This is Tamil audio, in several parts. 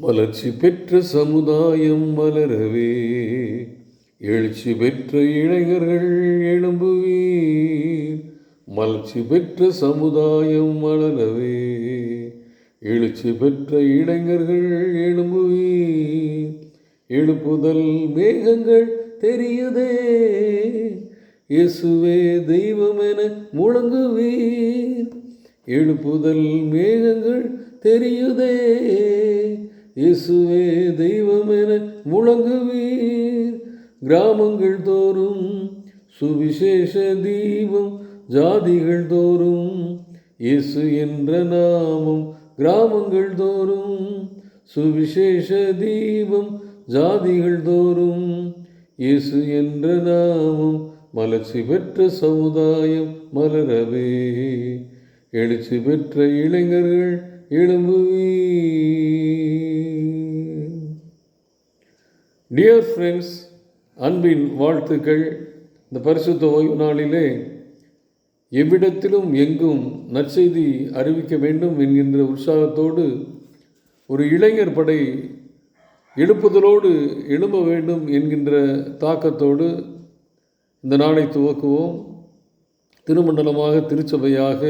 வளர்ச்சி பெற்ற சமுதாயம் வளரவே எழுச்சி பெற்ற இளைஞர்கள் எழும்புவீர். மலர்ச்சி பெற்ற சமுதாயம் வளரவே எழுச்சி பெற்ற இளைஞர்கள் எழும்புவீர். எழுப்புதல் மேகங்கள் தெரியுதே. இயேசுவே தெய்வம் என முழங்குவீர். எழுப்புதல் மேகங்கள் தெரியுதே. இயேசுவே தெய்வம் என முழங்குவீர். கிராமங்கள் தோறும் சுவிசேஷ தீபம் ஜாதிகள் தோறும் இயேசு என்ற நாமம். கிராமங்கள் தோறும் சுவிசேஷ தீபம் ஜாதிகள் தோறும் இயேசு என்ற நாமம். மலர்ச்சி பெற்ற சமுதாயம் மலரவே. எழுச்சி பெற்ற இளைஞர்கள் எழும்புவீர் டியர் ஃப்ரெண்ட்ஸ் அன்பின் வாழ்த்துக்கள். இந்த பரிசுத்த ஓய்வு நாளிலே எவ்விடத்திலும் எங்கும் நற்செய்தி அறிவிக்க வேண்டும் என்கின்ற உற்சாகத்தோடு ஒரு இளைஞர் படை எழுப்புதலோடு எழும்ப வேண்டும் என்கின்ற தாக்கத்தோடு இந்த நாளை துவக்குவோம். திருமண்டலமாக திருச்சபையாக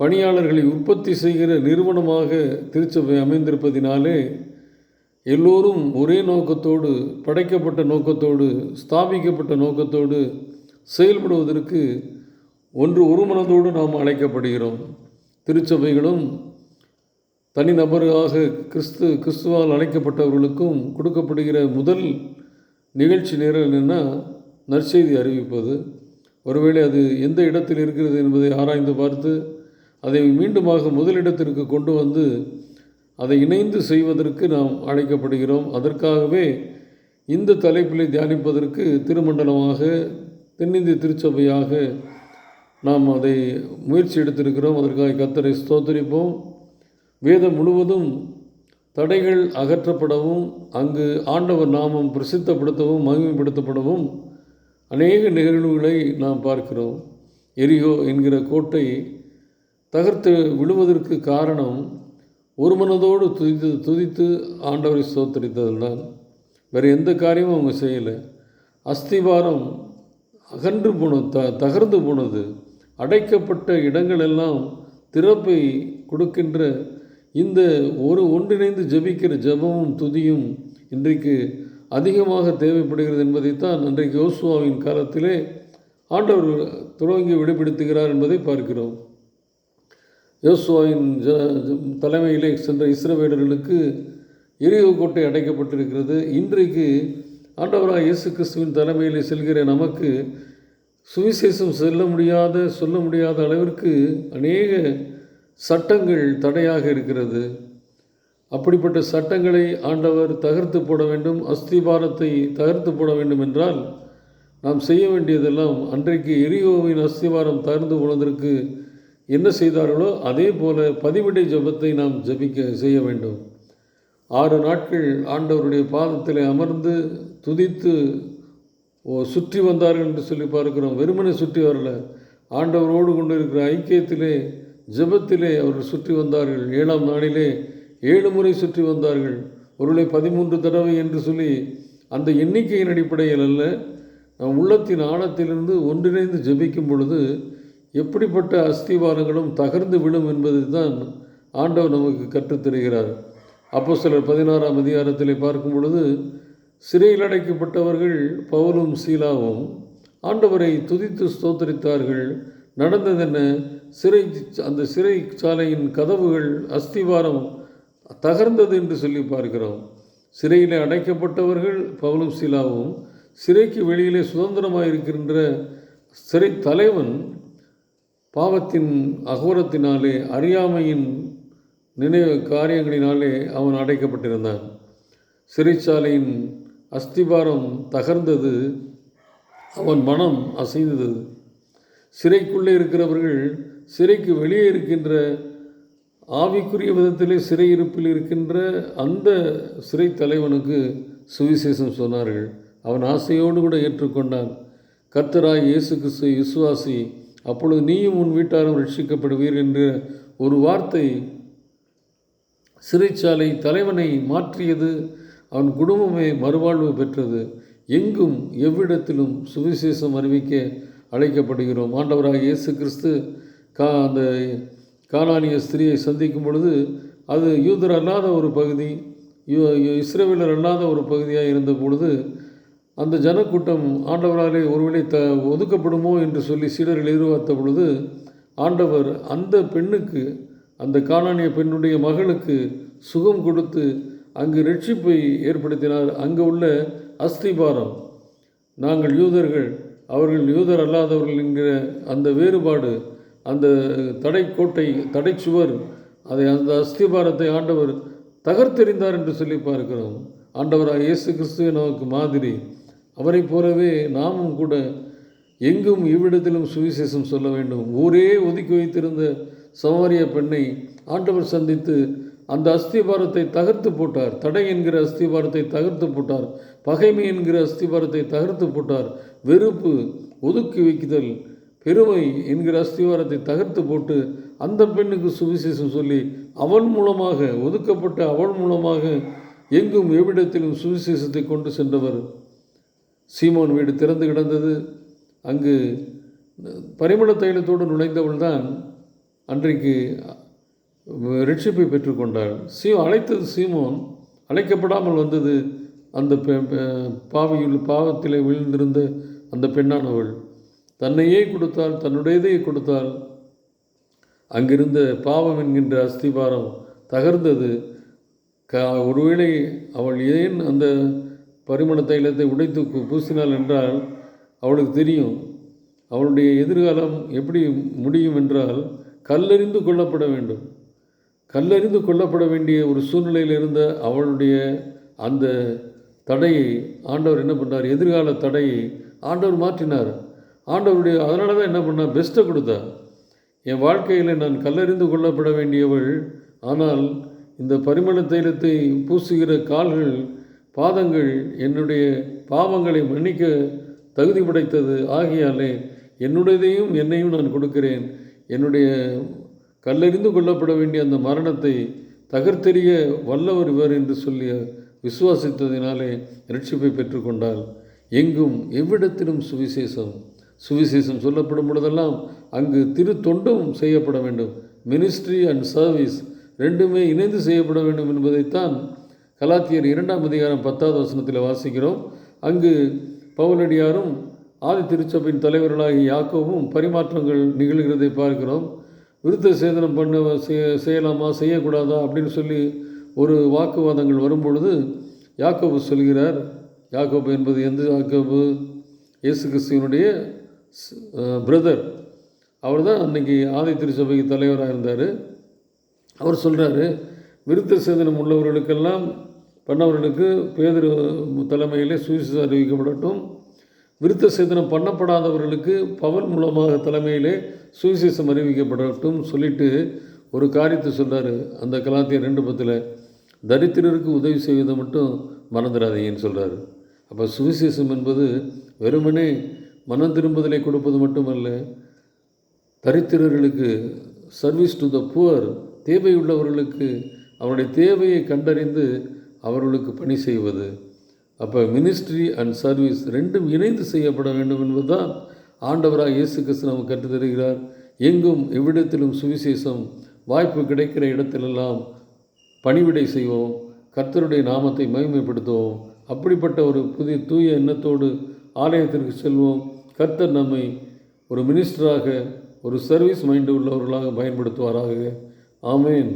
பணியாளர்களை உற்பத்தி செய்கிற நிறுவனமாக திருச்சபை அமைந்திருப்பதினாலே எல்லோரும் ஒரே நோக்கத்தோடு படைக்கப்பட்ட நோக்கத்தோடு ஸ்தாபிக்கப்பட்ட நோக்கத்தோடு செயல்படுவதற்கு ஒன்று ஒரு மனதோடு நாம் அழைக்கப்படுகிறோம். திருச்சபைகளும் தனிநபராக கிறிஸ்து கிறிஸ்துவால் அழைக்கப்பட்டவர்களுக்கும் கொடுக்கப்படுகிற முதல் நிகழ்ச்சி நேரம் என்னென்னா நற்செய்தி அறிவிப்பது. ஒருவேளை அது எந்த இடத்தில் இருக்கிறது என்பதை ஆராய்ந்து பார்த்து அதை மீண்டுமாக முதலிடத்திற்கு கொண்டு வந்து அதை இணைந்து செய்வதற்கு நாம் அழைக்கப்படுகிறோம். அதற்காகவே இந்த தலைப்பிலை தியானிப்பதற்கு திருமண்டலமாக தென்னிந்திய திருச்சபையாக நாம் அதை முயற்சி எடுத்திருக்கிறோம். அதற்காக கத்தரை ஸ்தோத்தரிப்போம். வேதம் முழுவதும் தடைகள் அகற்றப்படவும் அங்கு ஆண்டவர் நாமம் பிரசித்தப்படுத்தவும் மகிமைப்படுத்தப்படவும் அநேக நிகழ்வுகளை நாம் பார்க்கிறோம். எரிகோ என்கிற கோட்டை தகர்த்து விழுவதற்கு காரணம் ஒரு மனதோடு துதித்து துதித்து ஆண்டவரை ஸ்தோத்தரித்ததில் தான் வேறு எந்த காரியமும் அவங்க செய்யலை. அஸ்திவாரம் அகன்று போனது த தகர்ந்து போனது. அடைக்கப்பட்ட இடங்களெல்லாம் திறப்பை கொடுக்கின்ற இந்த ஒரு ஒன்றிணைந்து ஜெபிக்கிற ஜெபமும் துதியும் இன்றைக்கு அதிகமாக தேவைப்படுகிறது என்பதைத்தான் அன்றைக்கு யோசுவாவின் காலத்திலே ஆண்டவர் துவங்கி வெளிப்படுத்துகிறார் என்பதை பார்க்கிறோம். யோசுவாவின் ஜ தலைமையிலே சென்ற இஸ்ரவேலர்களுக்கு எரிவு கோட்டை அடைக்கப்பட்டிருக்கிறது. இன்றைக்கு ஆண்டவராக இயேசு கிறிஸ்துவின் தலைமையில் செல்கிற நமக்கு சுவிசேஷம் செல்ல முடியாத சொல்ல முடியாத அளவிற்கு அநேக சட்டங்கள் தடையாக இருக்கிறது. அப்படிப்பட்ட சட்டங்களை ஆண்டவர் தகர்த்து போட வேண்டும் அஸ்திபாரத்தை தகர்த்து போட வேண்டும் என்றால் நாம் செய்ய வேண்டியதெல்லாம் அன்றைக்கு எரியோவின் அஸ்திவாரம் தகர்ந்து போனதற்கு என்ன செய்தார்களோ அதே போல பதிவிடை ஜபத்தை நாம் ஜபிக்க செய்ய வேண்டும். ஆறு நாட்கள் ஆண்டவருடைய பாதத்தில் அமர்ந்து துதித்து சுற்றி வந்தார்கள் என்று சொல்லி பார்க்கிறோம். வெறுமனை சுற்றி வரல. ஆண்டவரோடு கொண்டு இருக்கிற ஐக்கியத்திலே ஜபத்திலே அவர்கள் சுற்றி வந்தார்கள். ஏழாம் நாளிலே ஏழு முறை சுற்றி வந்தார்கள். ஒருவேளை பதிமூன்று தடவை என்று சொல்லி அந்த எண்ணிக்கையின் அடிப்படையில் அல்ல நம் உள்ளத்தின் ஆழத்திலிருந்து ஒன்றிணைந்து ஜபிக்கும் பொழுது எப்படிப்பட்ட அஸ்திவாரங்களும் தகர்ந்து விடும் என்பதை தான் ஆண்டவர் நமக்கு கற்றுத்தருகிறார். அப்போ சிலர் பதினாறாம் அதிகாரத்தில் பார்க்கும் பொழுது சிறையில் அடைக்கப்பட்டவர்கள் பவுலும் சீலாவும் ஆண்டவரை துதித்து ஸ்தோத்தரித்தார்கள். நடந்ததென்ன? சிறை அந்த சிறை சாலையின் கதவுகள் அஸ்திவாரம் தகர்ந்தது என்று சொல்லி பார்க்கிறோம். சிறையில் அடைக்கப்பட்டவர்கள் பவுலும் சீலாவும் சிறைக்கு வெளியிலே சுதந்திரமாக இருக்கின்ற சிறை தலைவன் பாவத்தின் அகோரத்தினாலே அறியாமையின் நினைவு காரியங்களினாலே அவன் அடைக்கப்பட்டிருந்தான். சிறைச்சாலையின் அஸ்திபாரம் தகர்ந்தது அவன் மனம் அசைந்தது. சிறைக்குள்ளே இருக்கிறவர்கள் சிறைக்கு வெளியே இருக்கின்ற ஆவிக்குரிய விதத்திலே சிறையிருப்பில் இருக்கின்ற அந்த சிறை தலைவனுக்கு சுவிசேஷம் சொன்னார்கள். அவன் ஆசையோடு கூட ஏற்றுக்கொண்டான். கர்த்தராய் இயேசு கிறிஸ்து விசுவாசி அப்பொழுது நீயும் உன் வீட்டாரும் ரட்சிக்கப்படுவீர் என்ற ஒரு வார்த்தை சிறைச்சாலை தலைவனை மாற்றியது. அவன் குடும்பமே மறுவாழ்வு பெற்றது. எங்கும் எவ்விடத்திலும் சுவிசேஷம் அறிவிக்க அழைக்கப்படுகிறோம். ஆண்டவராக இயேசு கிறிஸ்து கா அந்த காலானிய ஸ்திரியை சந்திக்கும் பொழுது அது யூதர் அல்லாத ஒரு பகுதி யூ- யூ- அல்லாத ஒரு பகுதியாக இருந்த பொழுது அந்த ஜனக்கூட்டம் ஆண்டவராலே ஒருவேளை த ஒதுக்கப்படுமோ என்று சொல்லி சீடர்கள் எதிர்பார்த்த பொழுது ஆண்டவர் அந்த பெண்ணுக்கு அந்த காணானிய பெண்ணுடைய மகளுக்கு சுகம் கொடுத்து அங்கு ரட்சிப்பை ஏற்படுத்தினார். அங்கு உள்ள அஸ்திபாரம் நாங்கள் யூதர்கள் அவர்கள் யூதர் அல்லாதவர்கள் என்கிற அந்த வேறுபாடு அந்த தடை கோட்டை தடைச்சுவர் அதை அந்த அஸ்திபாரத்தை ஆண்டவர் தகர்த்தெறிந்தார் என்று சொல்லி பார்க்கிறோம். ஆண்டவராக இயேசு கிறிஸ்துவ நமக்கு மாதிரி. அவரைப் போலவே நாமும் கூட எங்கும் இவ்விடத்திலும் சுவிசேஷம் சொல்ல வேண்டும். ஊரே ஒதுக்கி வைத்திருந்த சமாரிய பெண்ணை ஆண்டவர் சந்தித்து அந்த அஸ்திபாரத்தை தகர்த்து போட்டார். தடை என்கிற அஸ்திபாரத்தை தகர்த்து போட்டார். பகைமை என்கிற அஸ்திபாரத்தை தகர்த்து போட்டார். வெறுப்பு ஒதுக்கி வைக்குதல் பெருமை என்கிற அஸ்திவாரத்தை தகர்த்து போட்டு அந்த பெண்ணுக்கு சுவிசேஷம் சொல்லி அவள் மூலமாக ஒதுக்கப்பட்ட அவள் மூலமாக எங்கும் எவ்விடத்திலும் சுவிசேஷத்தை கொண்டு சென்றவர் சீமோன் வீடு திறந்து கிடந்தது. அங்கு பரிமள தைலத்தோடு நுழைந்தவள் தான் அன்றைக்கு ரட்சிப்பை பெற்றுக்கொண்டாள் சீ அழைத்தது சீமோன். அழைக்கப்படாமல் வந்தது அந்த பெ- பாவியில் பாவத்திலே விழுந்திருந்த அந்த பெண்ணானவள். தன்னையே கொடுத்தால் தன்னுடையதையே கொடுத்தால். அங்கிருந்த பாவம் என்கின்ற அஸ்திபாரம் தகர்ந்தது. க ஒருவேளை அவள் ஏன் அந்த பரிமள தைலத்தை உடைத்து பூசினாள் என்றால் அவளுக்கு தெரியும். அவளுடைய எதிர்காலம் எப்படி முடியும் என்றால் கல்லறிந்து கொல்லப்பட வேண்டும். கல்லறிந்து கொல்லப்பட வேண்டிய ஒரு சூழ்நிலையில் இருந்த அவளுடைய அந்த தடையை ஆண்டவர் என்ன பண்ணார்? எதிர்கால தடையை ஆண்டவர் மாற்றினார். ஆண்டவருடைய அதனால தான் என்ன பண்ணார்? பெஸ்ட்டை கொடுத்தார். என் வாழ்க்கையில் நான் கல்லறிந்து கொள்ளப்பட வேண்டியவள். ஆனால் இந்த பரிமள தைலத்தை பூசுகிற கால்கள் பாதங்கள் என்னுடைய பாவங்களை மன்னிக்க தகுதி படைத்தது ஆகையாலே என்னுடையதையும் என்னையும் நான் கொடுக்கிறேன். என்னுடைய கல்லறிந்து கொள்ளப்பட வேண்டிய அந்த மரணத்தை தகர்த்தெறிய வல்லவர் இவர் என்று சொல்லி விசுவாசித்ததினாலே ரட்சிப்பை பெற்றுக்கொண்டால் எங்கும் எவ்விடத்திலும் சுவிசேஷம். சுவிசேஷம் சொல்லப்படும் பொழுதெல்லாம் அங்கு திரு தொண்டும் செய்யப்பட வேண்டும். மினிஸ்ட்ரி அண்ட் சர்வீஸ் ரெண்டுமே இணைந்து செய்யப்பட வேண்டும் என்பதைத்தான் கலாத்தியர் இரண்டாம் அதிகாரம் பத்தாவது வசனத்தில் வாசிக்கிறோம். அங்கு பவுலடியாரும் ஆதி திருச்சபையின் தலைவர்களாகிய யாக்கோவும் பரிமாற்றங்கள் நிகழ்கிறதை பார்க்கிறோம். விருத்த சேதனம் பண்ண செய்ய செய்யலாமா செய்யக்கூடாதா அப்படின்னு சொல்லி ஒரு வாக்குவாதங்கள் வரும்பொழுது யாக்கோபு சொல்கிறார். யாக்கோபு என்பது எந்த யாக்கோபு? இயேசு கிறிஸ்துவனுடைய பிரதர். அவர் தான் அன்னைக்கு ஆதி திருச்சபைக்கு தலைவராக இருந்தார் அவர் சொல்கிறாரு விருத்த சேதனம் உள்ளவர்களுக்கெல்லாம் பண்ணவர்களுக்கு பேதர் தலைமையிலே சுவிசேஷம் அறிவிக்கப்படட்டும். விருத்த சேதனம் பண்ணப்படாதவர்களுக்கு பவன் மூலமாக தலைமையிலே சுவிசேஷம் அறிவிக்கப்படட்டும் சொல்லிட்டு ஒரு காரியத்தை சொல்கிறார் அந்த கலாத்திய ரெண்டு பத்தில் தரித்திரருக்கு உதவி செய்வதை மட்டும் மறந்துடாதீங்கன்னு சொல்கிறார் அப்போ சுவிசேஷம் என்பது வெறுமனே மனம் திரும்புதலை கொடுப்பது மட்டுமல்ல தரித்திரர்களுக்கு சர்வீஸ் டு த புவர் தேவையுள்ளவர்களுக்கு அவருடைய தேவையை கண்டறிந்து அவர்களுக்கு பணி செய்வது. அப்போ மினிஸ்ட்ரி அண்ட் சர்வீஸ் ரெண்டும் இணைந்து செய்யப்பட வேண்டும் என்பதுதான் ஆண்டவராக இயேசு கிறிஸ்து நமக்கு கற்றுத்தருகிறார் எங்கும் எவ்விடத்திலும் சுவிசேஷம் வாய்ப்பு கிடைக்கிற இடத்திலெல்லாம் பணிவிடை செய்வோம். கர்த்தருடைய நாமத்தை மகிமைப்படுத்துவோம். அப்படிப்பட்ட ஒரு புதிய தூய எண்ணத்தோடு ஆலயத்திற்கு செல்வோம். கர்த்தர் நம்மை ஒரு மினிஸ்டராக ஒரு சர்வீஸ் மைண்டு உள்ளவர்களாக பயன்படுத்துவாராக. ஆமேன்.